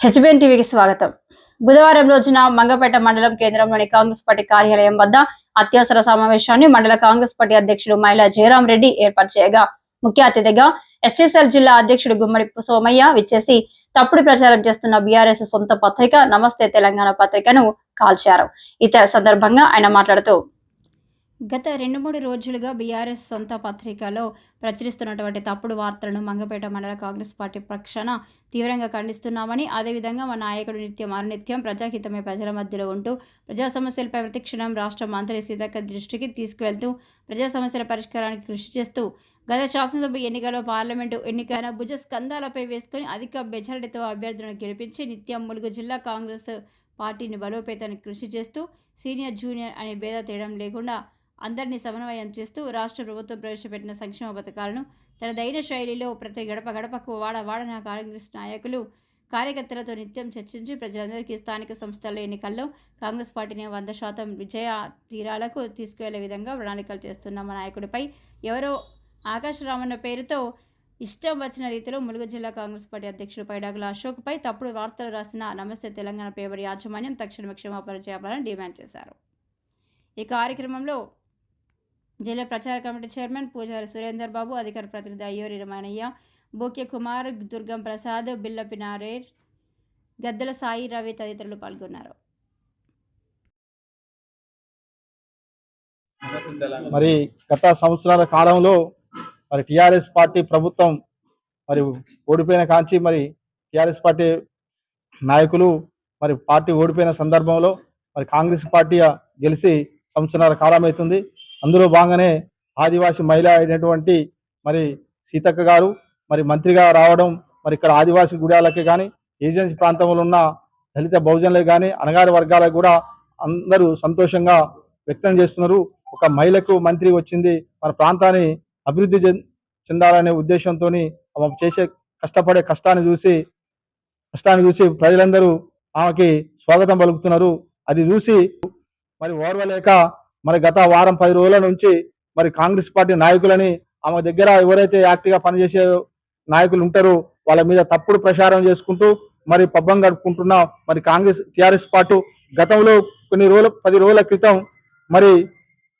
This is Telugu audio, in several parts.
హెచ్బిఎన్ టీవీకి స్వాగతం. బుధవారం రోజున మంగపేట మండలం కేంద్రంలోని కాంగ్రెస్ పార్టీ కార్యాలయం వద్ద అత్యవసర సమావేశాన్ని మండల కాంగ్రెస్ పార్టీ అధ్యక్షుడు మహిళా జయరాం రెడ్డి ఏర్పాటు చేయగా ముఖ్య అతిథిగా ఎస్టీసీఎల్ జిల్లా అధ్యక్షుడు గుమ్మడి సోమయ్య విచ్చేసి తప్పుడు ప్రచారం చేస్తున్న బీఆర్ఎస్ సొంత పత్రిక నమస్తే తెలంగాణ పత్రికను కాల్చారు. ఇతర సందర్భంగా ఆయన మాట్లాడుతూ గత రెండు మూడు రోజులుగా బీఆర్ఎస్ సొంత పత్రికలో ప్రచురిస్తున్నటువంటి తప్పుడు వార్తలను మంగపేట మండల కాంగ్రెస్ పార్టీ పక్షాన తీవ్రంగా ఖండిస్తున్నామని అదేవిధంగా మా నాయకుడు నిత్యం అనునిత్యం ప్రజాహితమే ప్రజల మధ్యలో ఉంటూ ప్రజా సమస్యలపై ప్రతిక్షణం రాష్ట్ర మంత్రి సీతక్క దృష్టికి తీసుకువెళ్తూ ప్రజా సమస్యల పరిష్కారానికి కృషి చేస్తూ గత శాసనసభ ఎన్నికల్లో పార్లమెంటు ఎన్నికైన భుజ స్కందాలపై వేసుకుని అధిక మెజారిటీతో అభ్యర్థులను గెలిపించి నిత్యం ములుగు జిల్లా కాంగ్రెస్ పార్టీని బలోపేతానికి కృషి చేస్తూ సీనియర్ జూనియర్ అనే భేద తేడం లేకుండా అందరినీ సమన్వయం చేస్తూ రాష్ట్ర ప్రభుత్వం ప్రవేశపెట్టిన సంక్షేమ పథకాలను తన దైన శైలిలో ప్రతి గడప గడపకు వాడ వాడన కాంగ్రెస్ నాయకులు కార్యకర్తలతో నిత్యం చర్చించి ప్రజలందరికీ స్థానిక సంస్థల ఎన్నికల్లో కాంగ్రెస్ పార్టీని వంద శాతం విజయ తీరాలకు తీసుకువెళ్ళే విధంగా ప్రణాళికలు చేస్తున్న మా నాయకుడిపై ఎవరో ఆకాశరామన్న పేరుతో ఇష్టం వచ్చిన రీతిలో ములుగు జిల్లా కాంగ్రెస్ పార్టీ అధ్యక్షుడు పైడాగుల అశోక్పై తప్పుడు వార్తలు రాసిన నమస్తే తెలంగాణ పేపర్ యాజమాన్యం తక్షణమే క్షమాపణ చేయాలని డిమాండ్ చేశారు. ఈ కార్యక్రమంలో జిల్లా ప్రచార కమిటీ చైర్మన్ పూజారి సురేందర్ బాబు అధికార ప్రతినిధి అయ్యూరి రమణయ్య బోకే కుమార్ దుర్గం ప్రసాద్ బిల్లపి నారేర్ గద్దెల సాయి రవి తదితరులు పాల్గొన్నారు. మరి గత సంవత్సరాల కాలంలో మరి టిఆర్ఎస్ పార్టీ ప్రభుత్వం మరి ఓడిపోయిన కాంచి మరి టిఆర్ఎస్ పార్టీ నాయకులు మరి పార్టీ ఓడిపోయిన సందర్భంలో మరి కాంగ్రెస్ పార్టీ గెలిచి సంవత్సరాల కాలం అవుతుంది అందులో భాగంగానే ఆదివాసీ మహిళ అయినటువంటి మరి సీతక్క గారు మరి మంత్రిగా రావడం మరి ఇక్కడ ఆదివాసీ గుడాలకే కానీ ఏజెన్సీ ప్రాంతంలో ఉన్న దళిత బహుజనులకు కానీ అణగారి వర్గాలకు కూడా అందరూ సంతోషంగా వ్యక్తం చేస్తున్నారు. ఒక మహిళకు మంత్రి వచ్చింది మన ప్రాంతాన్ని అభివృద్ధి చెంద- చెందాలనే ఉద్దేశంతో చేసే కష్టపడే కష్టాన్ని చూసి కష్టాన్ని చూసి ప్రజలందరూ ఆమెకి స్వాగతం పలుకుతున్నారు. అది చూసి మరి ఓర్వలేక మరి గత వారం పది రోజుల నుంచి మరి కాంగ్రెస్ పార్టీ నాయకులని ఆమె దగ్గర ఎవరైతే యాక్టివ్గా పనిచేసే నాయకులు ఉంటారో వాళ్ళ మీద తప్పుడు ప్రచారం చేసుకుంటూ మరి పబ్బం గడుపుకుంటున్న మరి కాంగ్రెస్ టిఆర్ఎస్ పార్టీ గతంలో కొన్ని రోజుల పది రోజుల క్రితం మరి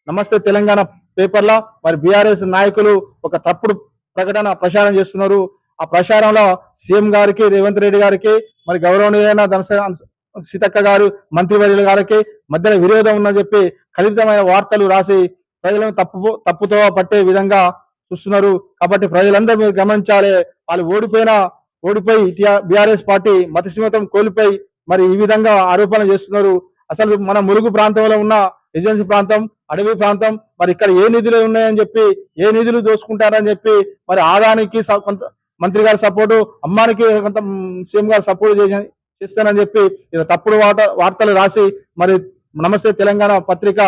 నమస్తే తెలంగాణ పేపర్లో మరి బీఆర్ఎస్ నాయకులు ఒక తప్పుడు ప్రకటన ప్రచారం చేస్తున్నారు. ఆ ప్రచారంలో సీఎం గారికి రేవంత్ రెడ్డి గారికి మరి గౌరవనీయమైన ధనస సీతక్క గారు మంత్రివర్యుల గారికి మధ్యలో విరోధం ఉందని చెప్పి ఖచ్చితమైన వార్తలు రాసి ప్రజలను తప్పు తప్పుతో పట్టే విధంగా చూస్తున్నారు. కాబట్టి ప్రజలందరూ మీరు గమనించాలి వాళ్ళు ఓడిపోయిన ఓడిపోయి బీఆర్ఎస్ పార్టీ మతసీమతం కోల్పోయి మరి ఈ విధంగా ఆరోపణ చేస్తున్నారు. అసలు మన ములుగు ప్రాంతంలో ఉన్న ఏజెన్సీ ప్రాంతం అడవి ప్రాంతం మరి ఇక్కడ ఏ నిధులు ఉన్నాయని చెప్పి ఏ నిధులు దోసుకుంటారని చెప్పి మరి ఆదానికి కొంత మంత్రి గారి సపోర్టు అమ్మానికి కొంత సీఎం గారు సపోర్ట్ చేసి చేస్తానని చెప్పి ఇలా తప్పుడు వార్త వార్తలు రాసి మరి నమస్తే తెలంగాణ పత్రిక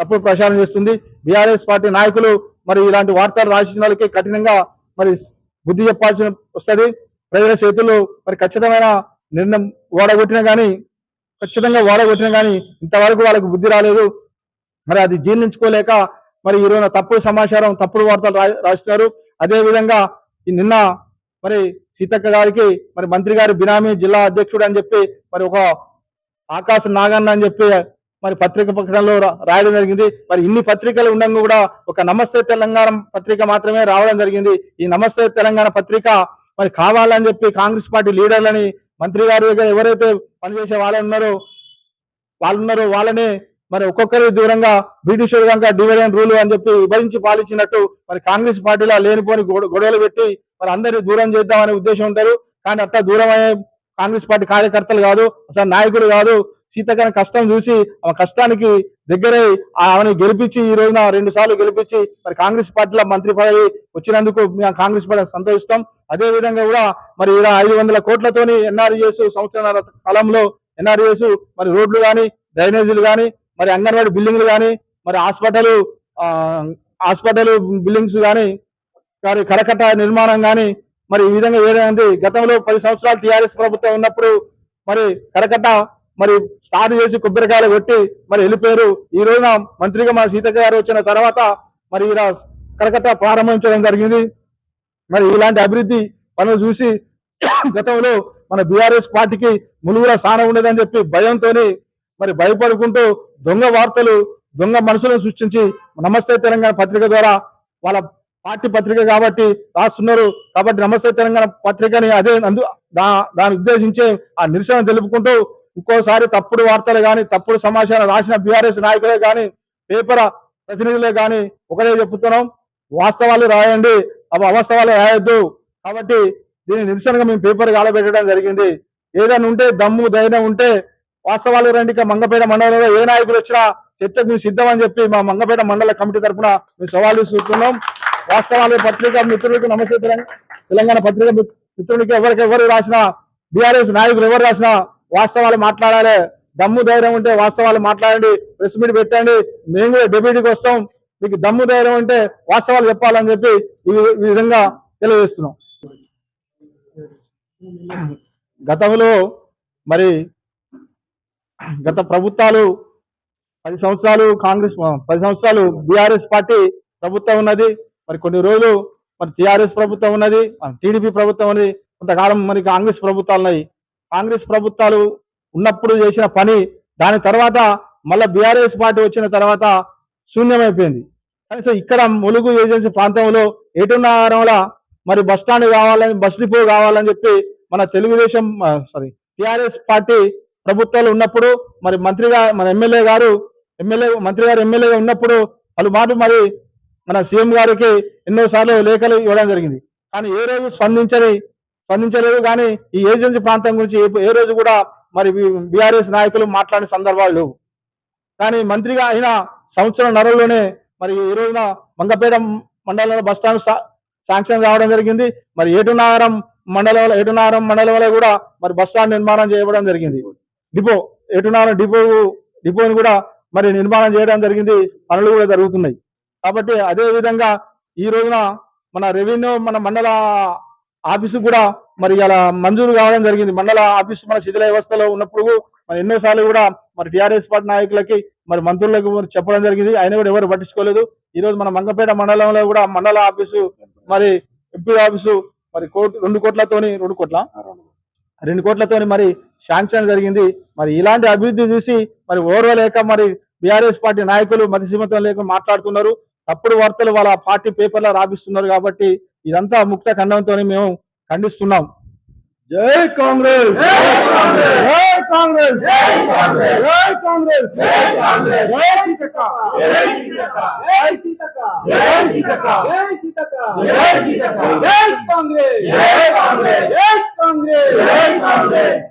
తప్పుడు ప్రచారం చేస్తుంది. బీఆర్ఎస్ పార్టీ నాయకులు మరి ఇలాంటి వార్తలు రాసిన వాళ్ళకి కఠినంగా మరి బుద్ధి చెప్పాల్సిన వస్తుంది. ప్రజల చేతుల్లో మరి ఖచ్చితమైన నిర్ణయం ఓడగొట్టిన కానీ ఖచ్చితంగా ఓడగొట్టిన కానీ ఇంతవరకు వాళ్ళకి బుద్ధి రాలేదు. మరి అది జీర్ణించుకోలేక మరి ఈరోజు తప్పుడు సమాచారం తప్పుడు వార్తలు రా రాస్తున్నారు అదేవిధంగా ఈ నిన్న మరి సీతక్క గారికి మరి మంత్రి గారి బినామీ జిల్లా అధ్యక్షుడు అని చెప్పి మరి ఒక ఆకాశ నాగన్న అని చెప్పి మరి పత్రిక ప్రకటనలో రాయడం జరిగింది. మరి ఇన్ని పత్రికలు ఉండగా కూడా ఒక నమస్తే తెలంగాణ పత్రిక మాత్రమే రావడం జరిగింది. ఈ నమస్తే తెలంగాణ పత్రిక మరి కావాలని చెప్పి కాంగ్రెస్ పార్టీ లీడర్లని మంత్రి గారి దగ్గర ఎవరైతే పనిచేసే వాళ్ళు ఉన్నారో వాళ్ళు ఉన్నారో వాళ్ళని మరి ఒక్కొక్కరి దూరంగా బ్రిటిష్ కనుక డివిజన్ రూల్ అని చెప్పి విభజించి పాలించినట్టు మరి కాంగ్రెస్ పార్టీలో లేనిపోని గొడ- గొడవలు పెట్టి మరి అందరినీ దూరం చేద్దామనే ఉద్దేశం ఉంటారు. కానీ అట్లా దూరం అయ్యే కాంగ్రెస్ పార్టీ కార్యకర్తలు కాదు అసలు నాయకుడు కాదు. సీతకని కష్టం చూసి ఆమె కష్టానికి దగ్గరై ఆమెను గెలిపించి ఈ రోజున రెండు సార్లు గెలిపించి మరి కాంగ్రెస్ పార్టీలో మంత్రి పదవి వచ్చినందుకు మేము కాంగ్రెస్ పార్టీ సంతోషిస్తాం. అదే విధంగా కూడా మరి ఇలా ఐదు వందల కోట్లతోని ఎన్ఆర్ఈఎస్ సంవత్సరాల కాలంలో ఎన్ఆర్ఈఎస్ మరి రోడ్లు కానీ డ్రైనేజీలు కానీ మరి అంగన్వాడీ బిల్డింగ్లు కానీ మరి హాస్పిటల్ హాస్పిటల్ బిల్డింగ్స్ కానీ కానీ కరకట్ట నిర్మాణం కానీ మరి ఈ విధంగా ఏదైంది? గతంలో పది సంవత్సరాలు టీఆర్ఎస్ ప్రభుత్వం ఉన్నప్పుడు మరి కరకట్ట మరి స్టార్ట్ చేసి కొబ్బరికాయలు కొట్టి మరి వెళ్ళిపోయారు. ఈ రోజున మంత్రిగా మా సీతక్క గారు వచ్చిన తర్వాత మరి ఇలా కరకట్ట ప్రారంభించడం జరిగింది. మరి ఇలాంటి అభివృద్ధి పనులు చూసి గతంలో మన బీఆర్ఎస్ పార్టీకి ములుగుల స్థానం ఉండదని చెప్పి భయంతో మరి భయపడుకుంటూ దొంగ వార్తలు దొంగ మనుషులను సృష్టించి నమస్తే తెలంగాణ పత్రిక ద్వారా వాళ్ళ పార్టీ పత్రిక కాబట్టి రాస్తున్నారు. కాబట్టి నమస్తే తెలంగాణ పత్రికని అదే అందు దా- దాన్ని ఉద్దేశించి ఆ నిరసన తెలుపుకుంటూ ఇంకోసారి తప్పుడు వార్తలు కానీ తప్పుడు సమాచారం రాసిన బీఆర్ఎస్ నాయకులే కానీ పేపర్ ప్రతినిధులే కానీ ఒకటే చెప్తున్నాం వాస్తవాలు రాయండి. అవి అవాస్తవాలు రాయొద్దు. కాబట్టి దీని నిరసనగా మేము పేపర్ కాలబెట్టడం జరిగింది. ఏదైనా ఉంటే దమ్ము ధైర్యం ఉంటే వాస్తవాలు రండి. ఇక మంగపేట మండలంలో ఏ నాయకులు వచ్చినా చర్చకు మేము సిద్ధం అని చెప్పి మా మంగపేట మండల కమిటీ తరఫున మేము సవాళ్ళు చూస్తున్నాం వాస్తవాలు పత్రిక మిత్రులకు నమస్తే తెలంగాణ పత్రిక మిత్- ఎవరికి ఎవరు రాసినా బీఆర్ఎస్ నాయకులు ఎవరు రాసినా వాస్తవాలు మాట్లాడాలి. దమ్ము ధైర్యం ఉంటే వాస్తవాలు మాట్లాడండి. ప్రెస్ మీట్ పెట్టండి. మేము కూడా డెబ్యూటీకి వస్తాం. మీకు దమ్ము ధైర్యం ఉంటే వాస్తవాలు చెప్పాలని చెప్పి ఈ విధంగా తెలియజేస్తున్నాం. గతంలో మరి గత ప్రభుత్వాలు పది సంవత్సరాలు కాంగ్రెస్ పది సంవత్సరాలు బీఆర్ఎస్ పార్టీ ప్రభుత్వం ఉన్నది. మరి కొన్ని రోజులు మరి టీఆర్ఎస్ ప్రభుత్వం ఉన్నది టీడీపీ ప్రభుత్వం ఉన్నది కొంతకాలం మరి కాంగ్రెస్ ప్రభుత్వాలు ఉన్నాయి. కాంగ్రెస్ ప్రభుత్వాలు ఉన్నప్పుడు చేసిన పని దాని తర్వాత మళ్ళీ బీఆర్ఎస్ పార్టీ వచ్చిన తర్వాత శూన్యమైపోయింది. కనీసం ఇక్కడ ములుగు ఏజెన్సీ ప్రాంతంలో ఏటున్నారంలో మరి బస్ స్టాండ్ కావాలని బస్ డిపో కావాలని చెప్పి మన తెలుగుదేశం సారీ టిఆర్ఎస్ పార్టీ ప్రభుత్వాలు ఉన్నప్పుడు మరి మంత్రిగా మన ఎమ్మెల్యే గారు ఎమ్మెల్యే మంత్రి గారు ఎమ్మెల్యేగా ఉన్నప్పుడు పలుమార్లు మరి మన సీఎం గారికి ఎన్నో సార్లు లేఖలు ఇవ్వడం జరిగింది. కానీ ఏ రోజు స్పందించని స్పందించలేదు కానీ ఈ ఏజెన్సీ ప్రాంతం గురించి ఏ- రోజు కూడా మరి బీఆర్ఎస్ నాయకులు మాట్లాడిన సందర్భాలు లేవు. కానీ మంత్రిగా అయిన సంవత్సరం నరలోనే మరి ఈ రోజున మంగపేట మండలంలో బస్ స్టాండ్ శాంక్షన్ రావడం జరిగింది. మరి ఏటునారం మండలంలో ఏటునారం మండలంలో కూడా మరి బస్ స్టాండ్ నిర్మాణం చేయడం జరిగింది. డిపో ఏటునారం డిపో డిపోని కూడా మరి నిర్మాణం చేయడం జరిగింది. పనులు కూడా జరుగుతున్నాయి. కాబట్టి అదే విధంగా ఈ రోజున మన రెవెన్యూ మన మండల ఆఫీసు కూడా మరి ఇలా మంజూరు కావడం జరిగింది. మండల ఆఫీసు మన శిథిల వ్యవస్థలో ఉన్నప్పుడు మరి ఎన్నోసార్లు కూడా మరి టిఆర్ఎస్ పార్టీ నాయకులకి మరి మంత్రులకు చెప్పడం జరిగింది. ఆయన కూడా ఎవరు పట్టించుకోలేదు. ఈ రోజు మన మంగపేట మండలంలో కూడా మండల ఆఫీసు మరి ఎంపీ ఆఫీసు మరి కోటి రెండు కోట్లతోని రెండు కోట్ల? రెండు కోట్లతోని మరి శాంక్షన్ జరిగింది. మరి ఇలాంటి అభివృద్ధి చూసి మరి ఓర్వలేక మరి బీఆర్ఎస్ పార్టీ నాయకులు మతిసీమతం లేక మాట్లాడుతున్నారు. తప్పుడు వార్తలు వాళ్ళ పార్టీ పేపర్లో రాపిస్తున్నారు కాబట్టి ఇదంతా ముక్త ఖండంతో మేము ఖండిస్తున్నాం జై కాంగ్రెస్ జై కాంగ్రెస్ జై కాంగ్రెస్ జై కాంగ్రెస్ జై సీతక్క జై సీతక్క జై సీతక్క జై సీతక్క జై సీతక్క జై సీతక్క జై కాంగ్రెస్ జై కాంగ్రెస్ జై కాంగ్రెస్ జై కాంగ్రెస్